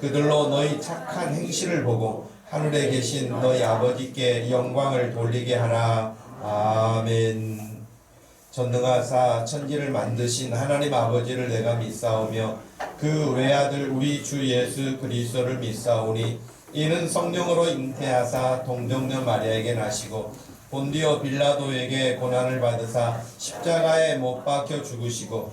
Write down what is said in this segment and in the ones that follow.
그들로 너희 착한 행실을 보고 하늘에 계신 너희 아버지께 영광을 돌리게 하라. 아멘. 전능하사 천지를 만드신 하나님 아버지를 내가 믿사오며 그 외아들 우리 주 예수 그리스도를 믿사오니 이는 성령으로 잉태하사 동정녀 마리아에게 나시고 본디오 빌라도에게 고난을 받으사 십자가에 못 박혀 죽으시고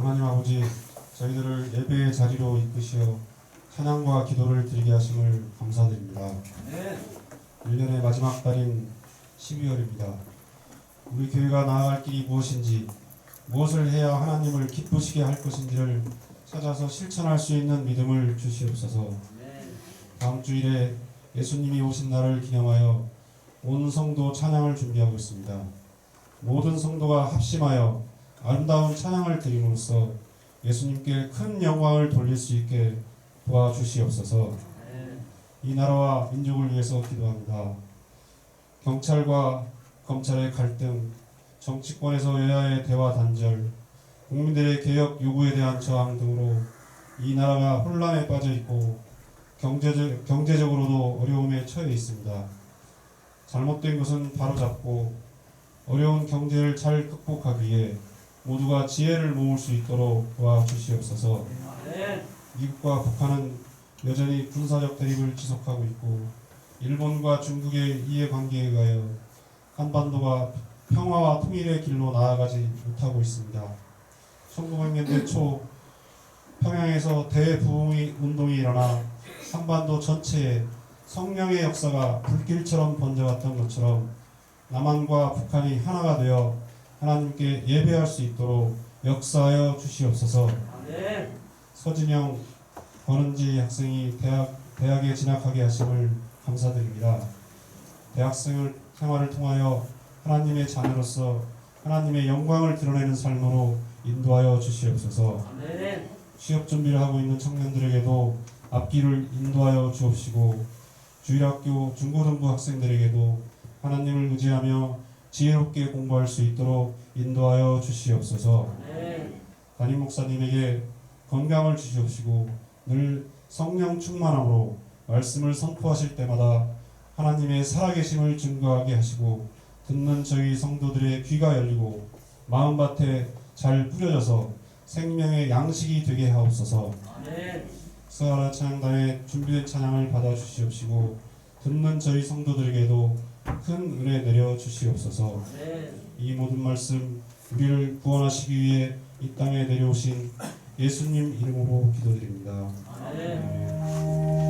하나님 아버지 저희들을 예배의 자리로 이끄시어 찬양과 기도를 드리게 하심을 감사드립니다. 1년의 마지막 달인 12월입니다. 우리 교회가 나아갈 길이 무엇인지 무엇을 해야 하나님을 기쁘시게 할 것인지를 찾아서 실천할 수 있는 믿음을 주시옵소서. 다음 주일에 예수님이 오신 날을 기념하여 온 성도 찬양을 준비하고 있습니다. 모든 성도가 합심하여 아름다운 찬양을 드림으로써 예수님께 큰 영광을 돌릴 수 있게 도와주시옵소서. 이 나라와 민족을 위해서 기도합니다. 경찰과 검찰의 갈등, 정치권에서 여야의 대화 단절, 국민들의 개혁 요구에 대한 저항 등으로 이 나라가 혼란에 빠져 있고 경제적, 경제적으로도 어려움에 처해 있습니다. 잘못된 것은 바로잡고 어려운 경제를 잘 극복하기 위해 모두가 지혜를 모을 수 있도록 도와주시옵소서. 미국과 북한은 여전히 군사적 대립을 지속하고 있고 일본과 중국의 이해관계에 의하여 한반도가 평화와 통일의 길로 나아가지 못하고 있습니다. 1900년대 초 평양에서 대부흥이 운동이 일어나 한반도 전체에 성령의 역사가 불길처럼 번져갔던 것처럼 남한과 북한이 하나가 되어 하나님께 예배할 수 있도록 역사하여 주시옵소서. 서진영 권은지 학생이 대학 대학에 진학하게 하심을 감사드립니다. 대학생을 생활을 통하여 하나님의 자녀로서 하나님의 영광을 드러내는 삶으로 인도하여 주시옵소서. 취업 준비를 하고 있는 청년들에게도 앞길을 인도하여 주옵시고 주일학교 중고등부 학생들에게도 하나님을 의지하며 지혜롭게 공부할 수 있도록 인도하여 주시옵소서. 담임 목사님에게 건강을 주시옵시고 늘 성령 충만함으로 말씀을 선포하실 때마다 하나님의 살아계심을 증거하게 하시고 듣는 저희 성도들의 귀가 열리고 마음밭에 잘 뿌려져서 생명의 양식이 되게 하옵소서. 스가라 찬양단의 준비된 찬양을 받아 주시옵시고 듣는 저희 성도들에게도 큰 은혜 내려 주시옵소서. 이 모든 말씀 우리를 구원하시기 위해 이 땅에 내려오신 예수님 이름으로 기도드립니다. 아멘.